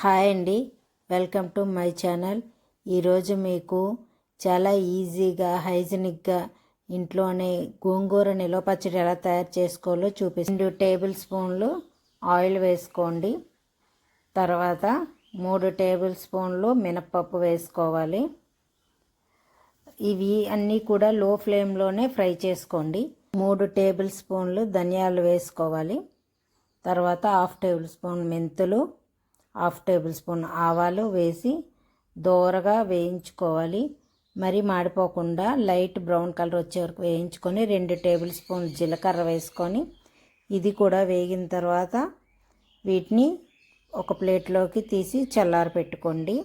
Hi అండి. Welcome to my channel. ఈరోజు మీకు చాలా ఈజీగా హైజీనిక్గా ఇంట్లోనే గోంగూర నిల్వ పచ్చడి ఎలా తయారు చేసుకోవాలో చూపిస్తాను రెండు టేబుల్ స్పూన్లు ఆయిల్ వేసుకోండి. తర్వాత మూడు టేబుల్ స్పూన్లు మినప్పప్పు వేసుకోవాలి. ఇవి అన్నీ కూడా లో ఫ్లేమ్లోనే ఫ్రై చేసుకోండి. మూడు టేబుల్ స్పూన్లు ధనియాలు వేసుకోవాలి. తర్వాత హాఫ్ టేబుల్ స్పూన్ మెంతులు హాఫ్ టేబుల్ స్పూన్ ఆవాలు వేసి దోరగా వేయించుకోవాలి. మరి మాడిపోకుండా లైట్ బ్రౌన్ కలర్ వచ్చే వరకు వేయించుకొని రెండు టేబుల్ స్పూన్ జీలకర్ర వేసుకొని ఇది కూడా వేగిన తర్వాత వీటిని ఒక ప్లేట్లోకి తీసి చల్లారి పెట్టుకోండి.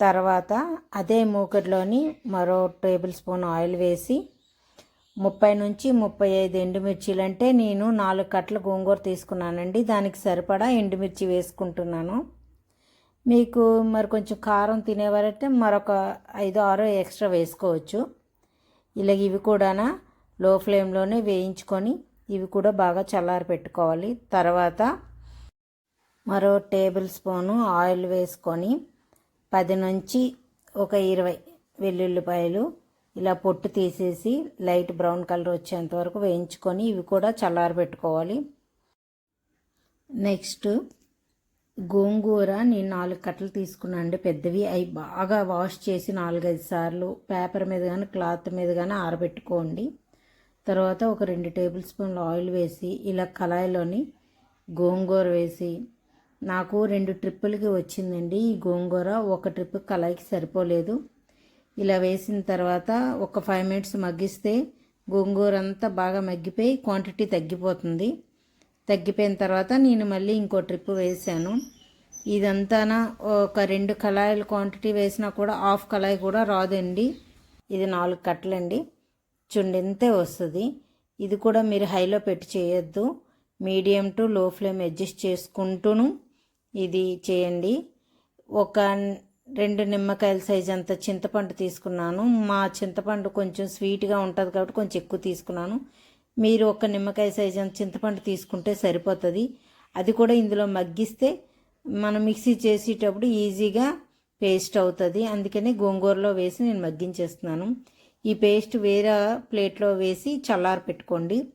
తర్వాత అదే మూకడ్లోని మరో టేబుల్ స్పూన్ ఆయిల్ వేసి ముప్పై నుంచి ముప్పై ఐదు ఎండుమిర్చీలు అంటే నేను నాలుగు కట్టలు గోంగూర తీసుకున్నానండి. దానికి సరిపడా ఎండుమిర్చి వేసుకుంటున్నాను. మీకు మరి కొంచెం కారం తినేవారంటే మరొక ఐదు ఆరో ఎక్స్ట్రా వేసుకోవచ్చు. ఇలాగ ఇవి కూడా లో ఫ్లేమ్లోనే వేయించుకొని ఇవి కూడా బాగా చల్లారి పెట్టుకోవాలి. తర్వాత మరో టేబుల్ స్పూను ఆయిల్ వేసుకొని పది నుంచి ఒక ఇరవై వెల్లుల్లిపాయలు ఇలా పొట్టు తీసేసి లైట్ బ్రౌన్ కలర్ వచ్చేంత వరకు వేయించుకొని ఇవి కూడా చల్లారబెట్టుకోవాలి నెక్స్ట్ గోంగూర నేను నాలుగు కట్టలు తీసుకున్నాను అండి. పెద్దవి అవి బాగా వాష్ చేసి నాలుగైదు సార్లు పేపర్ మీద కానీ క్లాత్ మీద కానీ ఆరబెట్టుకోండి. తర్వాత ఒక రెండు టేబుల్ స్పూన్లు ఆయిల్ వేసి ఇలా కళాయిలోని గోంగూర వేసి నాకు రెండు ట్రిప్పులకి వచ్చిందండి. ఈ గోంగూర ఒక ట్రిప్ కళాయికి సరిపోలేదు. ఇలా వేసిన తర్వాత ఒక ఫైవ్ మినిట్స్ మగ్గిస్తే గోంగూర అంతా బాగా మగ్గిపోయి క్వాంటిటీ తగ్గిపోతుంది. తగ్గిపోయిన తర్వాత నేను మళ్ళీ ఇంకో ట్రిప్ వేసాను. ఇదంతా ఒక రెండు కళాయిల క్వాంటిటీ వేసినా కూడా హాఫ్ కళాయి కూడా రాదండి. ఇది నాలుగు కట్టలండి. చుండింతే వస్తుంది. ఇది కూడా మీరు హైలో పెట్టి చేయొద్దు. Medium to low flame adjust చేసుకుంటూను ఇది చేయండి. ఒక రెండు నిమ్మకాయల సైజ్ అంత చింతపండు తీసుకున్నాను. మా చింతపండు కొంచెం స్వీట్గా ఉంటుంది కాబట్టి కొంచెం ఎక్కువ తీసుకున్నాను. మీరు ఒక నిమ్మకాయ సైజ్ అంత చింతపండు తీసుకుంటే సరిపోతుంది. అది కూడా ఇందులో మగ్గిస్తే మనం మిక్సీ చేసేటప్పుడు ఈజీగా పేస్ట్ అవుతుంది. అందుకని గోంగూరలో వేసి నేను మగ్గించేస్తున్నాను. ఈ పేస్ట్ వేరే ప్లేట్లో వేసి చల్లారి పెట్టుకోండి.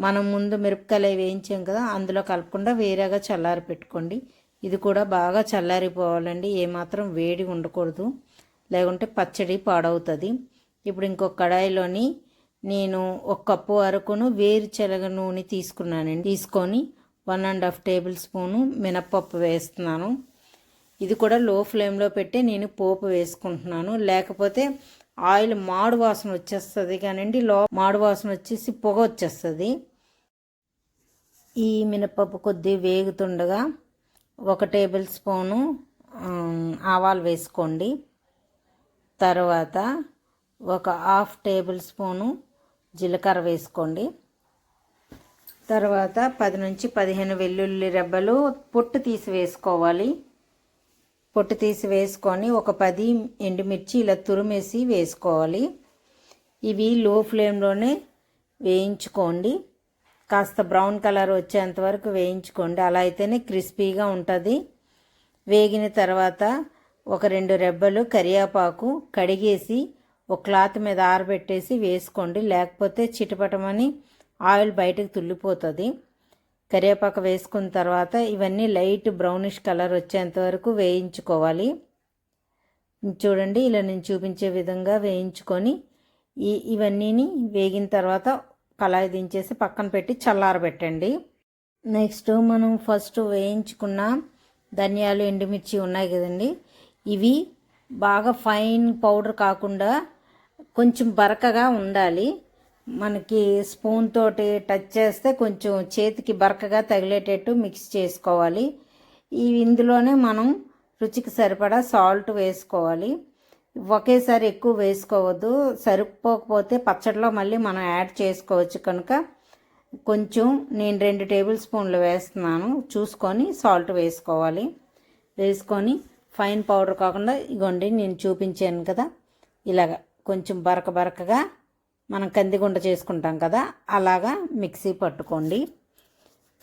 మనం ముందు మిరపకాయలు వేయించాం కదా అందులో కలపకుండా వేరేగా చల్లారి పెట్టుకోండి. ఇది కూడా బాగా చల్లారిపోవాలండి. ఏమాత్రం వేడి ఉండకూడదు. లేకుంటే పచ్చడి పాడవుతుంది. ఇప్పుడు ఇంకొక కడాయిలోని నేను ఒక కప్పు వరకును వేరుచెలగ నూనె తీసుకున్నానండి. తీసుకొని one and half tablespoon మినప్పప్పు వేస్తున్నాను. ఇది కూడా లో ఫ్లేమ్లో పెట్టి నేను పోపు వేసుకుంటున్నాను. లేకపోతే ఆయిల్ మాడు వాసన వచ్చేస్తుంది కానివ్వండి లో మాడు వాసన వచ్చేసి పొగ వచ్చేస్తుంది. ఈ మినపప్పు కొద్ది వేగుతుండగా ఒక టేబుల్ స్పూను ఆవాలు వేసుకోండి. తర్వాత ఒక హాఫ్ టేబుల్ స్పూను జీలకర్ర వేసుకోండి. తర్వాత పది నుంచి పదిహేను వెల్లుల్లి రెబ్బలు పొట్టు తీసి వేసుకోవాలి. పొట్టు తీసి వేసుకొని ఒక పది ఎండుమిర్చి ఇలా తురిమేసి వేసుకోవాలి. ఇవి లో ఫ్లేమ్లోనే వేయించుకోండి. కాస్త బ్రౌన్ కలర్ వచ్చేంత వరకు వేయించుకోండి. అలా అయితేనే క్రిస్పీగా ఉంటుంది. వేగిన తర్వాత ఒక రెండు రెబ్బలు కరివేపాకు కడిగేసి ఒక క్లాత్ మీద ఆరబెట్టేసి వేసుకోండి. లేకపోతే చిటపటమని ఆయిల్ బయటకు తుల్లిపోతుంది. కరివేపాకు వేసుకున్న తర్వాత ఇవన్నీ లైట్ బ్రౌనిష్ కలర్ వచ్చేంత వరకు వేయించుకోవాలి. చూడండి ఇలా నేను చూపించే విధంగా వేయించుకొని ఈ ఇవన్నీని వేగిన తర్వాత కళాయి దించేసి పక్కన పెట్టి చల్లారబెట్టండి నెక్స్ట్ మనం ఫస్ట్ వేయించుకున్న ధనియాలు ఎండుమిర్చి ఉన్నాయి కదండి. ఇవి బాగా ఫైన్ పౌడర్ కాకుండా కొంచెం బరకగా ఉండాలి. మనకి స్పూన్ తోటి టచ్ చేస్తే కొంచెం చేతికి బరకగా తగిలేటట్టు మిక్స్ చేసుకోవాలి. ఈ ఇందులోనే మనం రుచికి సరిపడా సాల్ట్ వేసుకోవాలి. ఒకేసారి ఎక్కువ వేసుకోవద్దు. సరిపోకపోతే పచ్చడిలో మళ్ళీ మనం యాడ్ చేసుకోవచ్చు కనుక. కొంచెం నేను రెండు టేబుల్ స్పూన్లు వేస్తున్నాను. చూసుకొని సాల్ట్ వేసుకోవాలి. వేసుకొని ఫైన్ పౌడర్ కాకుండా ఇగోండి నేను చూపించాను కదా. ఇలాగ కొంచెం బరక బరకగా మనం కందిగుండ చేసుకుంటాం కదా అలాగా మిక్సీ పట్టుకోండి.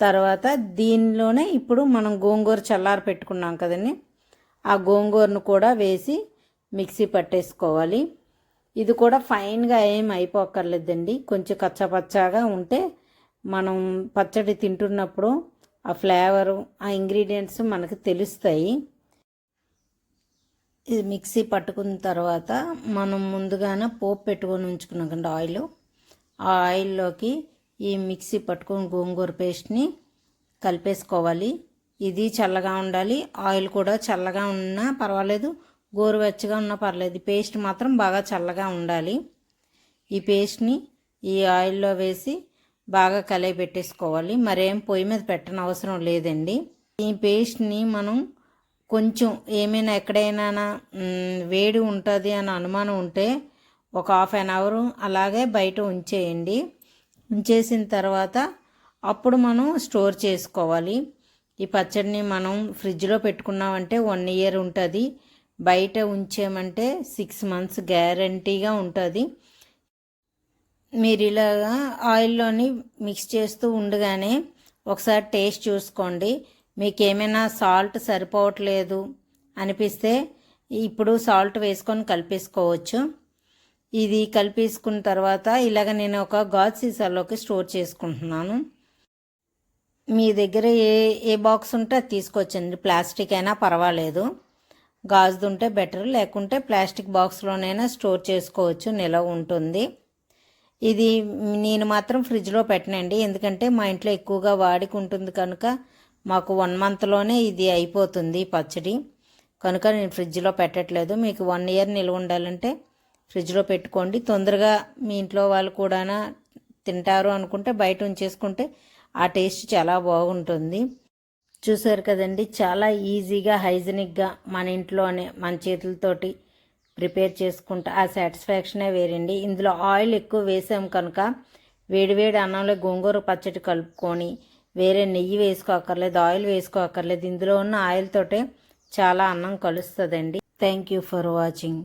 తర్వాత దీనిలోనే ఇప్పుడు మనం గోంగూర చల్లారి పెట్టుకున్నాం కదండి. ఆ గోంగూరను కూడా వేసి మిక్సీ పట్టేసుకోవాలి. ఇది కూడా ఫైన్గా ఏం అయిపోక్కర్లేదండి. కొంచెం కచ్చపచ్చాగా ఉంటే మనం పచ్చడి తింటున్నప్పుడు ఆ ఫ్లేవరు ఆ ఇంగ్రీడియంట్స్ మనకు తెలుస్తాయి. ఇది మిక్సీ పట్టుకున్న తర్వాత మనం ముందుగానే పోపు పెట్టుకొని ఉంచుకున్నాం కండి ఆయిల్. ఆ ఆయిల్లోకి ఈ మిక్సీ పట్టుకొని గోంగూర పేస్ట్ని కలిపేసుకోవాలి. ఇది చల్లగా ఉండాలి. ఆయిల్ కూడా చల్లగా ఉన్నా పర్వాలేదు. గోరువెచ్చగా ఉన్నా పర్లేదు. పేస్ట్ మాత్రం బాగా చల్లగా ఉండాలి. ఈ పేస్ట్ని ఈ ఆయిల్లో వేసి బాగా కలయి పెట్టేసుకోవాలి. మరేం పొయ్యి మీద పెట్టని అవసరం లేదండి. ఈ పేస్ట్ని మనం కొంచెం ఏమైనా ఎక్కడైనా వేడి ఉంటుంది అని అనుమానం ఉంటే ఒక హాఫ్ అన్ అవర్ అలాగే బయట ఉంచేయండి. ఉంచేసిన తర్వాత అప్పుడు మనం స్టోర్ చేసుకోవాలి. ఈ పచ్చడిని మనం ఫ్రిడ్జ్లో పెట్టుకున్నామంటే వన్ ఇయర్ ఉంటుంది. బయట ఉంచామంటే సిక్స్ మంత్స్ గ్యారంటీగా ఉంటుంది. మీరు ఇలాగా ఆయిల్లోని మిక్స్ చేస్తూ ఉండగానే ఒకసారి టేస్ట్ చూసుకోండి. మీకు ఏమైనా సాల్ట్ సరిపోవట్లేదు అనిపిస్తే ఇప్పుడు సాల్ట్ వేసుకొని కలిపేసుకోవచ్చు. ఇది కలిపేసుకున్న తర్వాత ఇలాగ నేను ఒక గాజు సీసాలోకి స్టోర్ చేసుకుంటున్నాను. మీ దగ్గర ఏ ఏ బాక్స్ ఉంటే అది తీసుకొచ్చండి. ప్లాస్టిక్ అయినా పర్వాలేదు. గాజుది ఉంటే బెటర్ లేకుంటే ప్లాస్టిక్ బాక్స్లోనైనా స్టోర్ చేసుకోవచ్చు నిలవ ఉంటుంది. ఇది నేను మాత్రం ఫ్రిడ్జ్లో పెట్టనండి ఎందుకంటే మా ఇంట్లో ఎక్కువగా వాడికి ఉంటుంది కనుక మాకు వన్ మంత్లోనే ఇది అయిపోతుంది పచ్చడి. కనుక నేను ఫ్రిడ్జ్లో పెట్టట్లేదు. మీకు వన్ ఇయర్ నిల్వ ఉండాలంటే ఫ్రిడ్జ్లో పెట్టుకోండి. తొందరగా మీ ఇంట్లో వాళ్ళు కూడా తింటారు అనుకుంటే బయట ఉంచేసుకుంటే ఆ టేస్ట్ చాలా బాగుంటుంది. చూసారు కదండి చాలా ఈజీగా హైజీనిక్గా మన ఇంట్లోనే మన చేతులతోటి ప్రిపేర్ చేసుకుంటా. ఆ సాటిస్ఫాక్షనే వేరండి. ఇందులో ఆయిల్ ఎక్కువ వేసాం కనుక వేడివేడి అన్నంలో గోంగూర పచ్చడి కలుపుకొని వేరే నెయ్యి వేసుకోకర్లేదు ఆయిల్ వేసుకోకర్లేదు. ఇందులో ఉన్న ఆయిల్ తోటే చాలా అన్నం కలుస్తుందండి. Thank you for watching